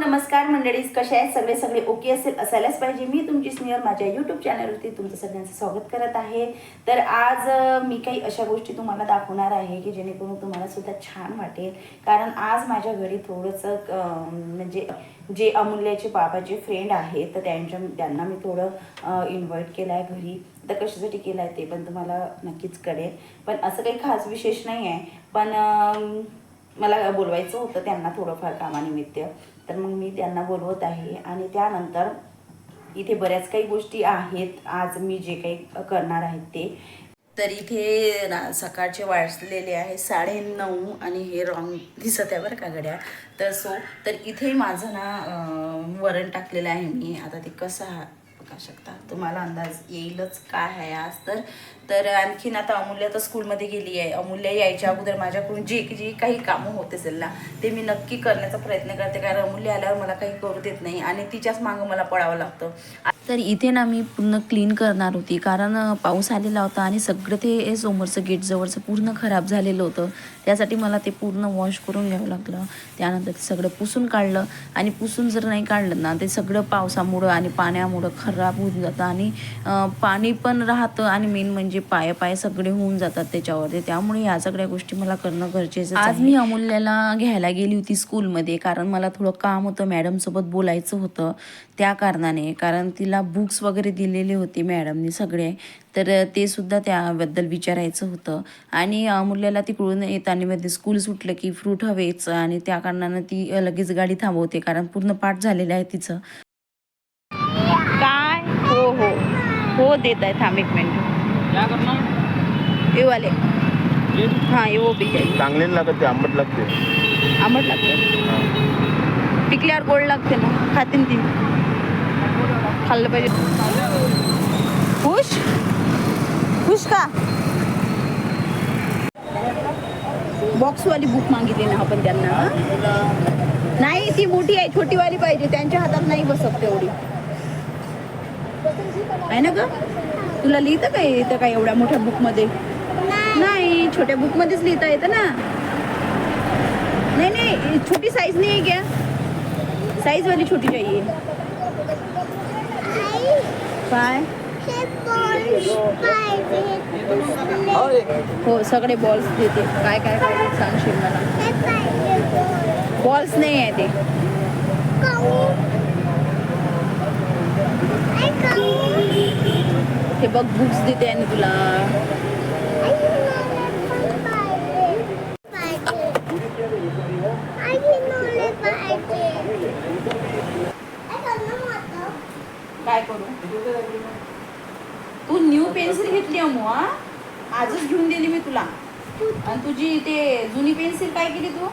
नमस्कार मंडळीस कशा आहेत? सगळे सगळे ओके असेल असायलाच पाहिजे. मी तुमची स्नेहर माझ्या यूट्यूब चॅनलवरती तुमचं सगळ्यांचं स्वागत करत आहे. तर आज मी काही अशा गोष्टी तुम्हाला दाखवणार आहे की जेणेकरून तुम्हाला सुद्धा छान वाटेल. कारण आज माझ्या घरी थोडंसं म्हणजे जे अमूल्याचे बाबाचे फ्रेंड आहेत तर त्यांच्या त्यांना मी थोडं इन्व्हाइट केलं आहे घरी. तर कशासाठी केलं आहे ते पण तुम्हाला नक्कीच कळेल. पण असं काही खास विशेष नाही आहे पण मला बोलवायचं होतं त्यांना थोडंफार कामानिमित्त. तर मग मी त्यांना बोलवत आहे. आणि त्यानंतर इथे बऱ्याच काही गोष्टी आहेत. आज मी जे काही करणार आहेत ते. तर इथे ना सकाळचे वाजलेले आहे साडे नऊ आणि हे रॉंग दिसत आहे बरं का गड्या तर सो तर इथे माझं ना वरण टाकलेलं आहे मी. आता ते कसं हा- शकता. तुम्हाला अंदाज येईलच काय आहे आज. तर तर आणखीन आता अमूल्य तर स्कूलमध्ये गेली आहे. अमूल्य यायच्या अगोदर माझ्याकडून जे जी काही कामं होत असेल ना ते मी नक्की करण्याचा प्रयत्न करते. कारण अमूल्य आल्यावर मला काही करू देत नाही आणि तिच्याच मागं मला पडावं लागतं. तर इथे ना मी पूर्ण क्लीन करणार होती. कारण पाऊस आलेला होता आणि सगळं ते समोरचं गेट जवळचं पूर्ण खराब झालेलं होतं. त्यासाठी मला ते पूर्ण वॉश करून घ्यावं लागलं. त्यानंतर ते सगळं पुसून काढलं. आणि पुसून जर नाही काढलं ना ते सगळं पावसामुळं आणि पाण्यामुळं खराब होऊन जातं. आणि पाणी पण राहतं आणि मेन म्हणजे पाय पाय सगळे होऊन जातात त्याच्यावरती. त्यामुळे या सगळ्या गोष्टी मला करणं गरजेचं आज मी अमूल्याला घ्यायला गेली होती स्कूलमध्ये कारण मला थोडं काम होतं. मॅडमसोबत बोलायचं होतं त्या कारणाने. कारण तिला बुक्स वगैरे दिलेले होते मॅडमनी सगळे. तर ते सुद्धा त्याबद्दल विचारायचं होतं. आणि अमूल्याला तिकडून येताना मध्ये स्कूल सुटलं की फ्रूट हवेच आणि त्या कारणानं ती लगेच गाडी थांबवते कारण पूर्ण पाठ झालेलं आहे तिचं. काय? हो हो. हो देत आहे. थांब एक मिनिट क्या करना ये वाले ये. हां ये वो भी चाहिए चांगले लागत ते आंबट लागते. आंबट लागते. पिकल्यावर गोड लागते ना. खातीन ती. खाल्लं पाहिजे. खुश? खुश का? बॉक्सवाली बुक मागितली ना आपण त्यांना नाही ती मोठी आहे छोटीवाली पाहिजे त्यांच्या हातात नाही बसत तेवढी. आहे ना ग? तुला लिहितं का येतं का एवढ्या मोठ्या बुकमध्ये नाही छोट्या बुकमध्येच लिहिता येतं ना. नहीं नहीं छोटी साइज नहीं है क्या साइज वाली छोटी चाहिए काय? हो सगळे बॉल्स देते. काय काय काय सांगशील मला? बॉल्स नाही आहे ते. हे बघ बुक्स देते आणि तुला काय करू तू न्यू पेन्सिल घेतली अमू हा आजच घेऊन दिली मी तुला. आणि तुझी ते जुनी पेन्सिल काय केली तू?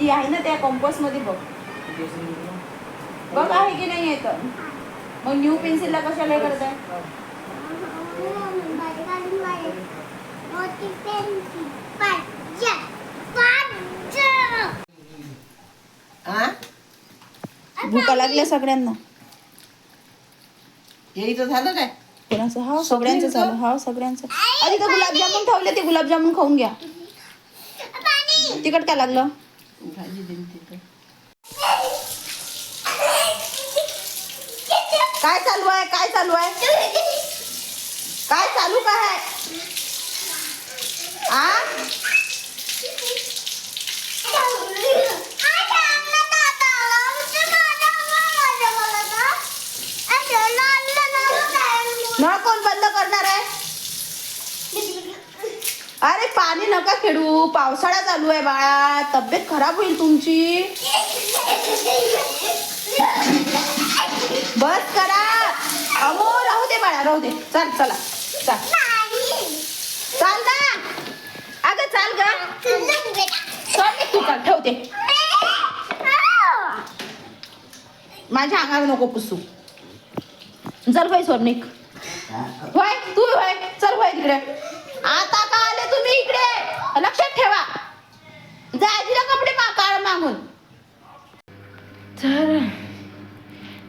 ती आहे ना त्या कॉम्पसमध्ये बघ. बघ आहे की नाही तर. मग न्यू पेन्सिलला कशाला हे करत भुका लागल्या सगळ्यांना. यायचं झालं काय? कोणाचं? हा सगळ्यांचं झालं. हा सगळ्यांचं. आधी तर गुलाबजामुन ठेवले ते गुलाबजामुन खाऊन घ्या. तिकट काय लागलं? काय चालू आहे? काय चालू आहे? काय चालू काय आहे? आ नळ कोण बंद करणार आहे अरे पाणी नका खेळू पावसाळा चालू आहे बाळा. तब्येत खराब होईल तुमची. बस करा. अमो राहू दे बाळा राहू दे. चल चला. चल. चाल ना अगं चाल ग. चल तू चाल ठेवते माझ्या अंगावर नको पुसू. चल भाई स्वर्णिक होय? तू होय? चल होय तिकडे. आता का आले तुम्ही इकडे? ठेवा. जायला कपडे मा काळ मागून. तर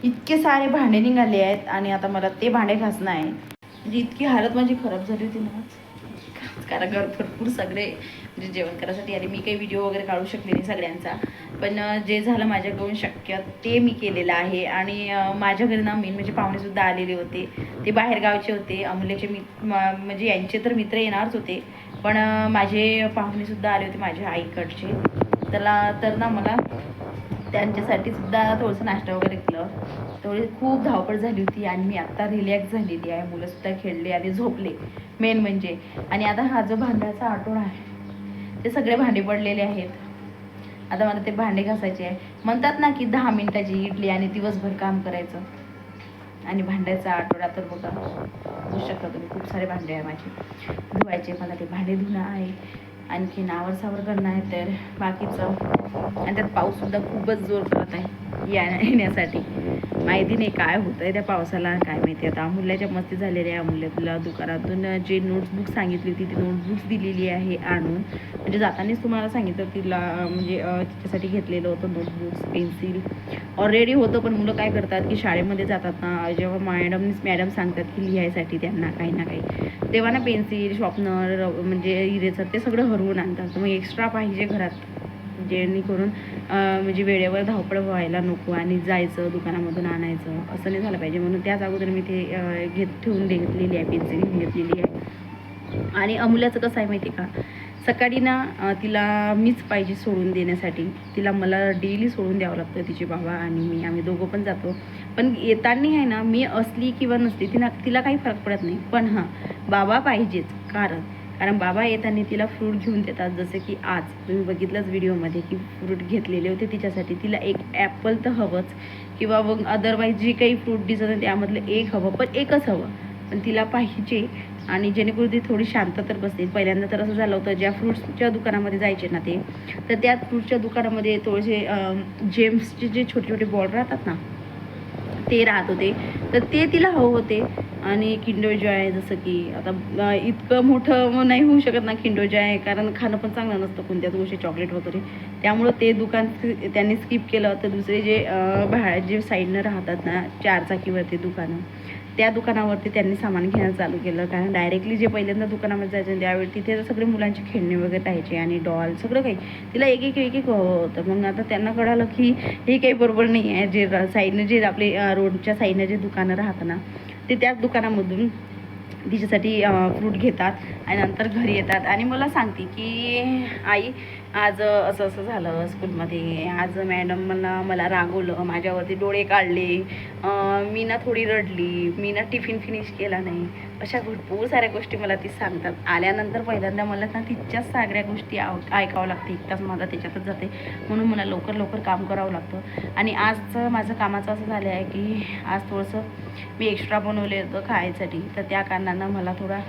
इतके सारे भांडे निघाले आहेत आणि आता मला ते भांडे घासणं आहे. म्हणजे इतकी हालत माझी खराब झाली होती ना. कारण घर भरपूर सगळे म्हणजे जेवण करायसाठी. आले मी काही व्हिडिओ वगैरे काढू शकले नाही सगळ्यांचा. पण जे झालं माझ्याकडून शक्य ते मी केलेलं आहे. आणि माझ्या घरी ना मेन म्हणजे पाहुणेसुद्धा आलेले होते. ते बाहेरगावचे होते. अमूल्याचे मी म्हणजे यांचे तर मित्र येणारच होते. पण माझे पाहुणेसुद्धा आले होते माझ्या आईकडचे. त्याला तर ना मला त्यांच्यासाठी सुद्धा थोडंसं नाश्ता वगैरे केलं थोडी खूप धावपळ झाली होती आणि मी आत्ता रिलॅक्स झालेली आहे. मुलंसुद्धा खेळले आणि झोपले. मेन म्हणजे. आणि आता हा जो भांड्याचा आठवण आहे ते सगळे भांडे पडलेले आहेत. आता मला ते भांडे घासायचे आहे. म्हणतात ना की दहा मिनिटाची इडली आणि दिवसभर काम करायचं. आणि भांड्याचा आठवडा तर बघा होऊ शकता. तुम्ही खूप सारे भांडे आहे माझे. धुवायचे मला ते भांडे धुणं आहे. आणखी नावर सावर करणं आहे तर बाकीचं. आणि त्यात पाऊससुद्धा खूपच जोर करत आहे. या येण्यासाठी. माहिती नाही काय होतं आहे त्या पावसाला काय माहिती. आता अमूल्याच्या मस्ती झालेल्या आहे. अमूल्याला दुकानातून जे नोट्सबुक सांगितली होती ती नोटबुक्स दिलेली आहे आणून. म्हणजे जातानाच तुम्हाला सांगितलं तिला म्हणजे तिच्यासाठी घेतलेलं होतं नोटबुक्स पेन्सिल ऑलरेडी होतं पण मुलं काय करतात की शाळेमध्ये जातात ना जेव्हा मॅडम मॅडम सांगतात की लिहायसाठी त्यांना काही ना काही. तेव्हा ना पेन्सिल शॉर्पनर म्हणजे इरेजर ते सगळं हरवून आणतात. मग एक्स्ट्रा पाहिजे घरात. जेणेकरून म्हणजे वेळेवर धावपळ व्हायला नको आणि जायचं दुकानामधून आणायचं असं नाही झालं पाहिजे. म्हणून त्याच अगोदर मी ते घेत ठेवून घेतलेली आहे पेन्सिल घेतलेली आहे. आणि अमूल्याचं कसं आहे माहिती आहे का? सकाळी ना तिला मीच पाहिजे सोडून देण्यासाठी. तिला मला डेली सोडून द्यावं लागतं तिचे बाबा आणि मी आम्ही दोघं पण जातो. पण येताना आहे ना मी असली किंवा नसली तिला तिला काही फरक पडत नाही. पण हां बाबा पाहिजेच कारण कारण बाबा येताना तिला फ्रूट घेऊन देतात. जसं की आज तुम्ही बघितलंच व्हिडिओमध्ये की फ्रूट घेतलेले होते तिच्यासाठी. तिला एक ॲपल तर हवंच. किंवा मग अदरवाईज जी काही फ्रूट दिसत आहे त्यामधलं एक हवं पण एकच हवं. पण तिला पाहिजे. आणि जेणेकरून ती थोडी शांत तर बसते. पहिल्यांदा तर असं झालं होतं ज्या फ्रूट्सच्या दुकानामध्ये जायचे ना ते तर त्या फ्रूटच्या दुकानामध्ये थोडेसे जेम्सचे जे छोटे छोटे बॉल राहतात ना ते राहत होते. तर ते तिला हवं होते. आणि किंडो जॉय जसं की आता इतकं मोठं नाही होऊ शकत ना किंडो जॉय कारण खाणं पण चांगलं नसतं कोणत्याच गोष्टी चॉकलेट वगैरे. त्यामुळं ते दुकान त्यांनी स्किप केलं. तर दुसरे जे अं, बाहेर जे साईडनं राहतात ना चारचाकीवरती दुकानं त्या दुकानावरती त्यांनी सामान घेणं चालू केलं. कारण डायरेक्टली जे पहिल्यांदा दुकानामध्ये जायचं त्यावेळी तिथे सगळे मुलांचे खेळणे वगैरे राहायचे आणि डॉल सगळं काही. तिला एक एक एक एक हवं होतं. मग आता त्यांना कळालं की हे काही बरोबर नाही आहे जे साईडनं जे आपले रोडच्या साईडनं जे दुकानं राहतं ना ते त्याच दुकानामधून तिच्यासाठी फ्रूट घेतात आणि नंतर घरी येतात. आणि मला सांगते की आई आज असं असं झालं स्कूलमध्ये आज मॅडम मला मला रागवलं. माझ्यावरती डोळे काढले. मी ना थोडी रडली. मी ना टिफिन फिनिश केला नाही. अशा भरपूर साऱ्या गोष्टी मला ती सांगतात. आल्यानंतर पहिल्यांदा मला ना तिच्याच सगळ्या गोष्टी आव- ऐकावं लागते. एक तास माझा त्याच्यातच जाते. म्हणून मला लवकर लवकर काम करावं लागतं. आणि आजचं माझं कामाचं असं झालं आहे की आज थोडंसं मी एक्स्ट्रा बनवले होतं खायसाठी. तर त्या कारणानं मला थोडा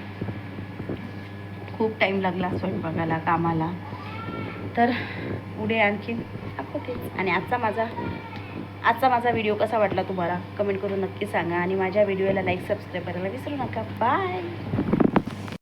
खूप टाईम लागला स्वयंपाकाला कामाला. तर पुढे आणखी दाखवते. आणि आजचा माझा आजचा माझा व्हिडिओ कसा वाटला तुम्हाला? कमेंट करून नक्की सांगा. आणि माझ्या व्हिडिओला लाईक सबस्क्राईब करायला विसरू नका. बाय